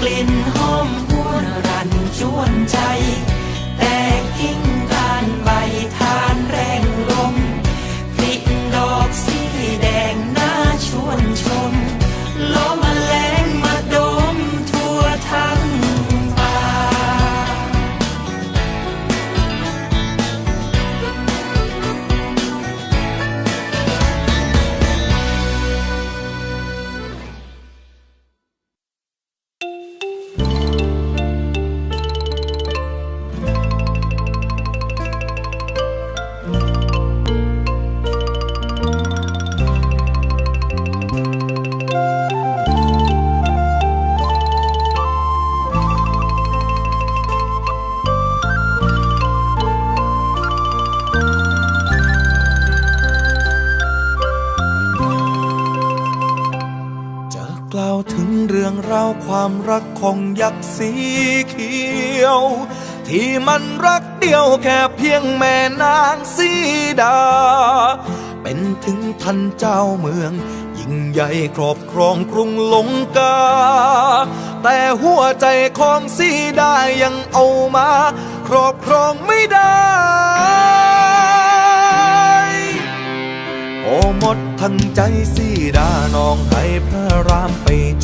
กลิ่นหอมหวนรันชวนใจ แต่กิ่ง ยักษ์สีเขียว ที่มันรักเดียวแค่เพียงแม่นางสีดา เป็นถึงท่านเจ้าเมือง ยิ่งใหญ่ครอบครองกรุงลงกา แต่หัวใจของสีดายังเอามา ครอบครองไม่ได้โอหมดทั้งใจสีดาน้องให้พระรามไปจ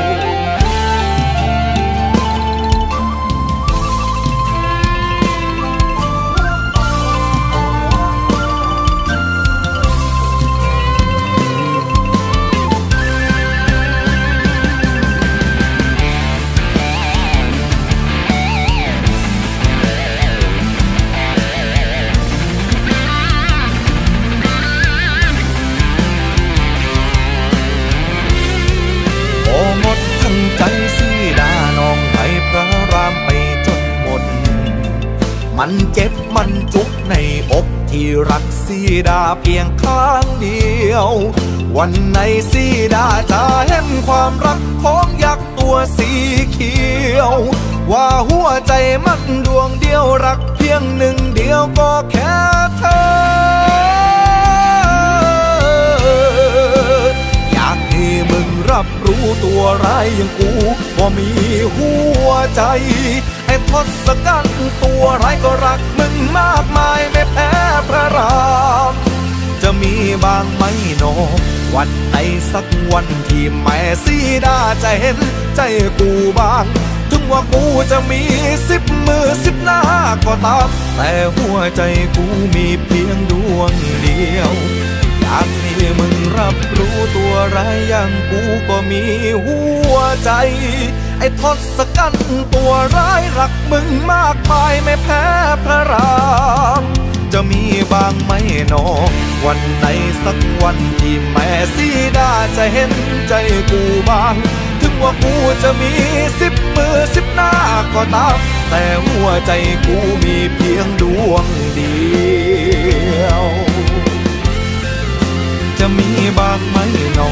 ดาเพียงข้างเดียว วันไหนสีดาจะเห็นความรักของยักษ์ตัวสีเขียว ว่าหัวใจมันดวงเดียวรักเพียงหนึ่งเดียวก็แค่เธอ อยากให้มึงรับรู้ตัวร้ายอย่างกูว่ามีหัวใจ ทศกัณฐ์ตัวร้ายก็รักมึงมากมายไม่แพ้พระราม จะมีบางไหมโน วันไหนสักวันที่แม่สีดาจะเห็นใจกูบ้าง ถึงว่ากูจะมีสิบมือสิบหน้าก็ตาม แต่หัวใจกูมีเพียงดวงเดียวอยากให้มึงรับรู้ตัวร้ายอย่างกูก็มีหัวใจ ไอ้ทศกัณฐ์ตัวร้ายรักมึงมากมายไม่แพ้พระราม จะมีบางไหมหนอ วันไหนสักวันที่แม่สีดาจะเห็นใจกูบ้าง ถึงว่ากูจะมีสิบมือสิบหน้าก็ตาม แต่หัวใจกูมีเพียงดวงเดียว จะมีบางไหมหนอ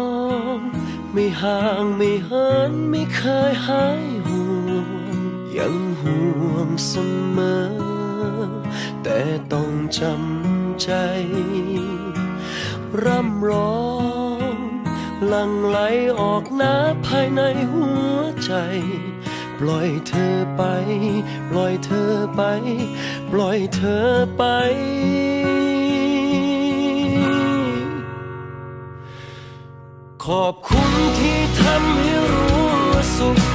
ไม่ห่างไม่หินไม่เคยหายห่วง ยังห่วงเสมอ แต่ต้องจำใจ ร่ำร้องหลังไหลออกน้ำภายในหัวใจ ปล่อยเธอไป ปล่อยเธอไป ปล่อยเธอไป ขอบคุณที่ทำให้รู้ว่าสุข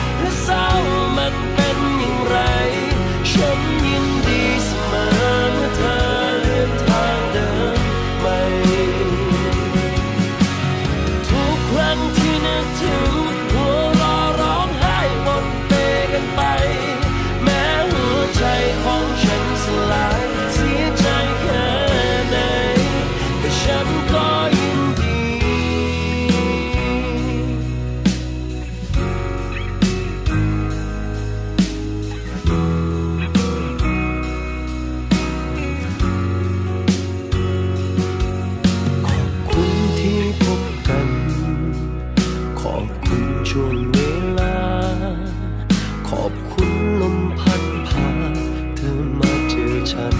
ขอบคุณลมพัดพาเธอมาเจอฉัน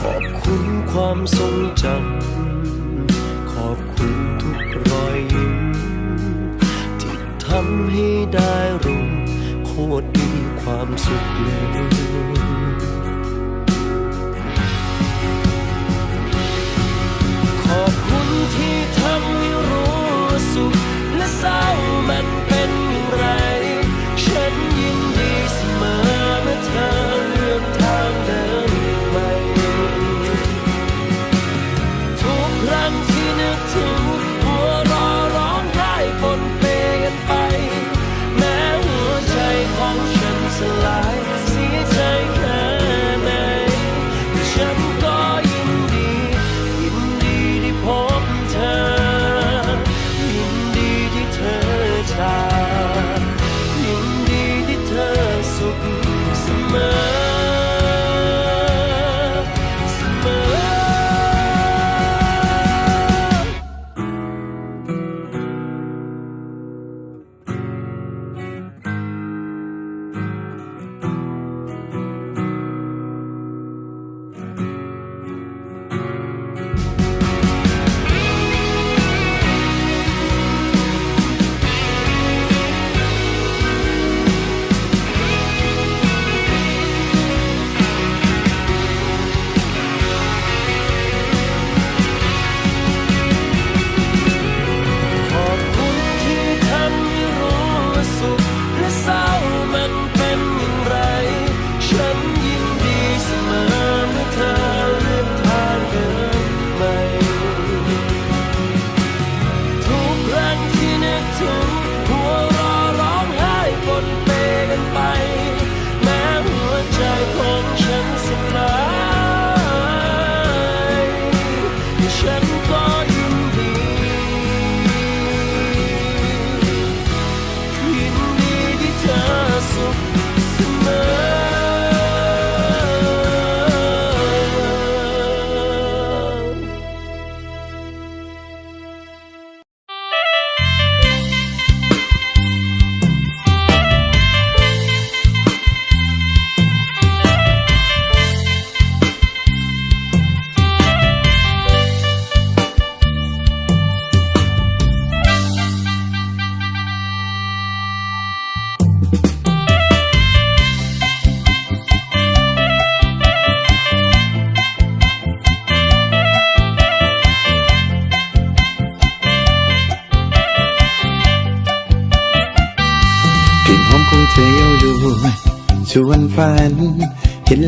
ขอบคุณความทรงจำ ขอบคุณทุกรอยยิ้ม ที่ทำให้ได้รู้โคตรมีความสุขเลยขอบคุณที่ทำให้รู้สุขและเศร้า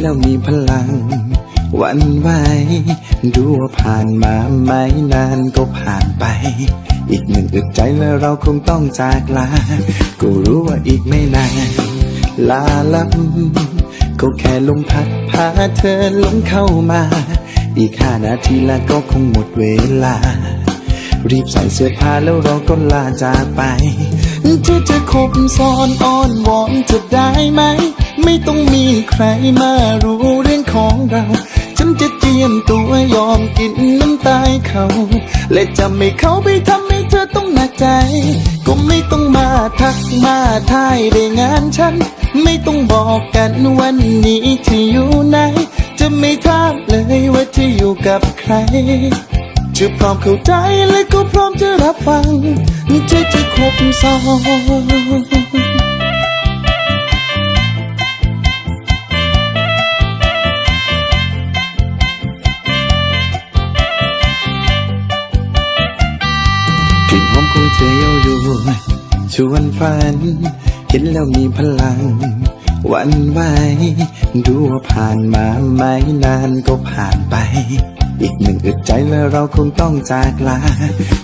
แล้วมีพลัง วันไหวดูว่าผ่านมาไม่นานก็ผ่านไป อีกหนึ่งอึดใจแล้วเราคงต้องจากลา ก็รู้ว่าอีกไม่นานลาลับ ก็แค่ลมพัดพาเธอลงเข้ามา อีกห้านาทีแล้วก็คงหมดเวลา รีบใส่เสื้อผ้าแล้วเราก็ลาจากไปเธอจะคบซ้อนอ้อนวอนเธอได้ไหม ไม่ต้องมีใครมารู้เรื่องของเรา ฉันจะเจียมตัวยอมกินน้ำตายเขา และจะไม่เขาไปทำให้เธอต้องหนักใจ ก็ไม่ต้องมาทักมาทายได้งานฉัน ไม่ต้องบอกกันวันนี้ที่อยู่ไหน จะไม่ทาบเลยว่าที่อยู่กับใครจะพร้อมเข้าใจและก็พร้อมจะรับฟังเธอจะครบซ้อน กลิ่นหอมของเธอเย้ายวนชวนฝัน เห็นแล้วมีพลัง วันไหวดูว่าผ่านมาไม่นานก็ผ่านไป อีกหนึ่งอึดใจแล้วเราคงต้องจากลา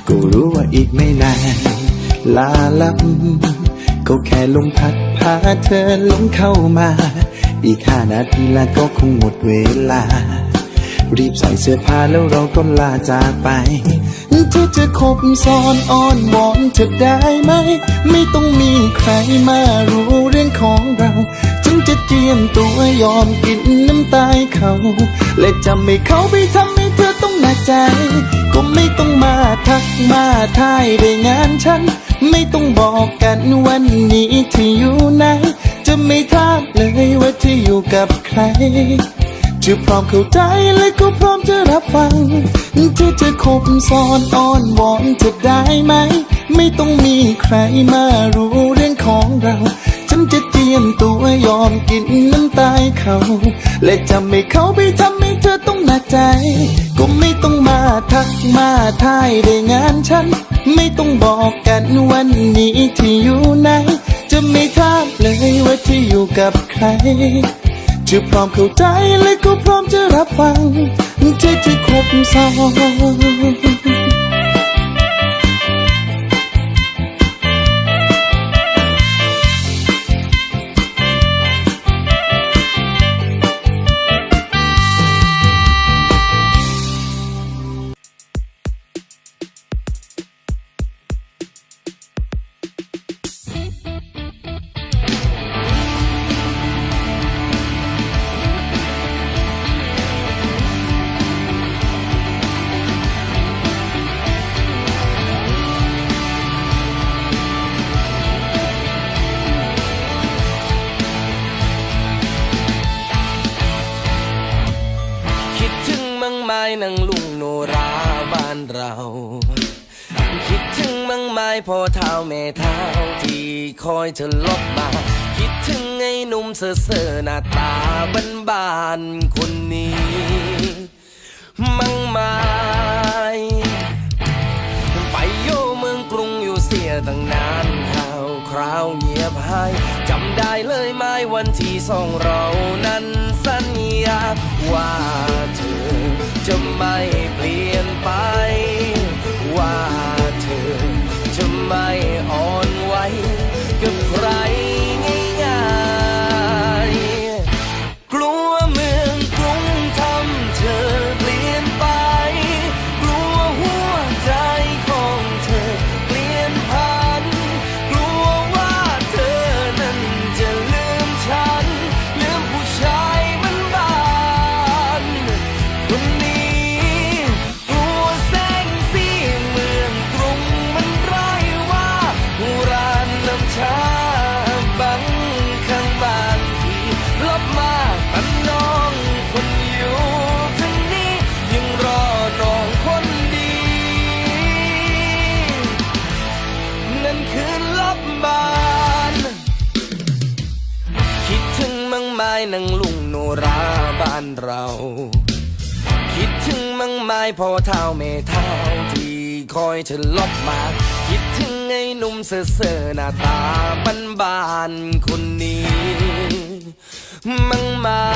ก็รู้ว่าอีกไม่นาน ลาลับ ก็แค่ลมพัดพาเธอลงเข้ามา อีกห้านาทีแล้วก็คงหมดเวลา รีบใส่เสื้อผ้าแล้วเราก็ลาจากไป เธอจะคบซ้อนอ้อนวอนเธอได้ไหม ไม่ต้องมีใครมารู้เรื่องของเราฉันจะเจียมตัวยอมกินน้ำตาเขา และจะไม่เขาไปทำให้เธอต้องหนักใจ ก็ไม่ต้องมาทักมาทายได้งานฉัน ไม่ต้องบอกกันวันนี้ที่อยู่ไหน จะไม่ทราบเลยว่าที่อยู่กับใคร จะพร้อมเข้าใจและก็พร้อมจะรับฟังเธอจะคบซ้อนอ้อนวอนเธอได้ไหม ไม่ต้องมีใครมารู้เรื่องของเรา ฉันจะเจียมตัวยอมกินน้ำตายเขา และจะไม่เข้าไปทำให้เธอต้องหนักใจ ก็ไม่ต้องมาทักมาทายได้งานฉัน ไม่ต้องบอกกันวันนี้ที่อยู่ไหน จะไม่ทราบเลยว่าที่อยู่กับใคร จะพร้อมเข้าใจและก็พร้อมจะรับฟังที่จะครบซ้อน อยเธอลบมา คิดถึงไอ้หนุ่มเซ่อหน้าตาบ้านบานคนนี้ มั่งไม้ไปอยู่เมืองกรุงอยู่เสียตั้งนานข่าวคราวเงียบหายจำได้เลยไหมวันที่สองเรานั้นสัญญาว่าเธอจะไม่เปลี่ยนไป ว่าเธอจะไม่อ่อนไหวายนางลุงโนราบ้านเรา คิดถึงมังไม้พอเท้าเมเท้าที่คอยฉันลบมา คิดถึงไอ้หนุ่มเสือเหน้าตาบันบานคนนี้ มังไม้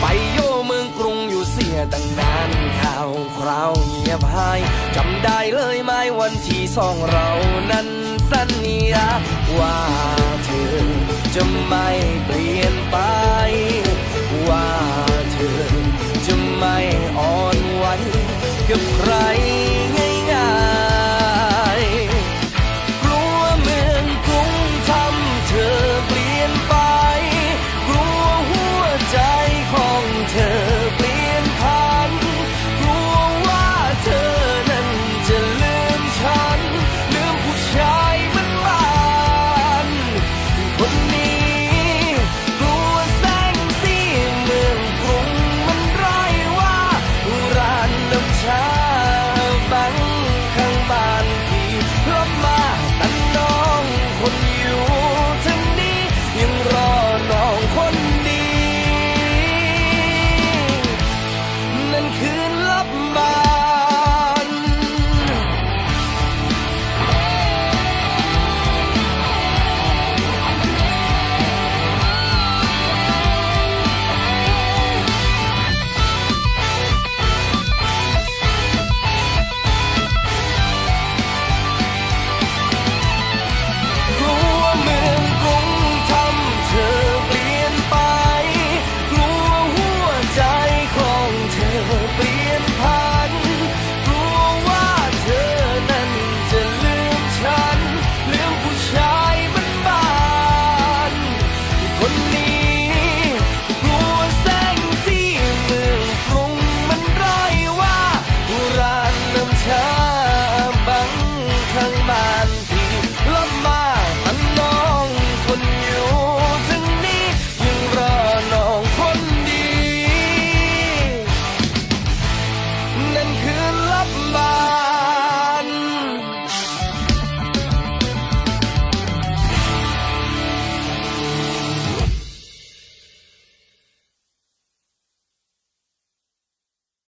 ไปโยเมืองกรุงอยู่เสียตั้งนานข่าวคราวเงียบหายจำได้เลยไม่วันที่สองเรานั้นสัญญาว่าเธอ จะไม่เปลี่ยนไป ว่าเธอจะไม่อ่อนไหวกับใคร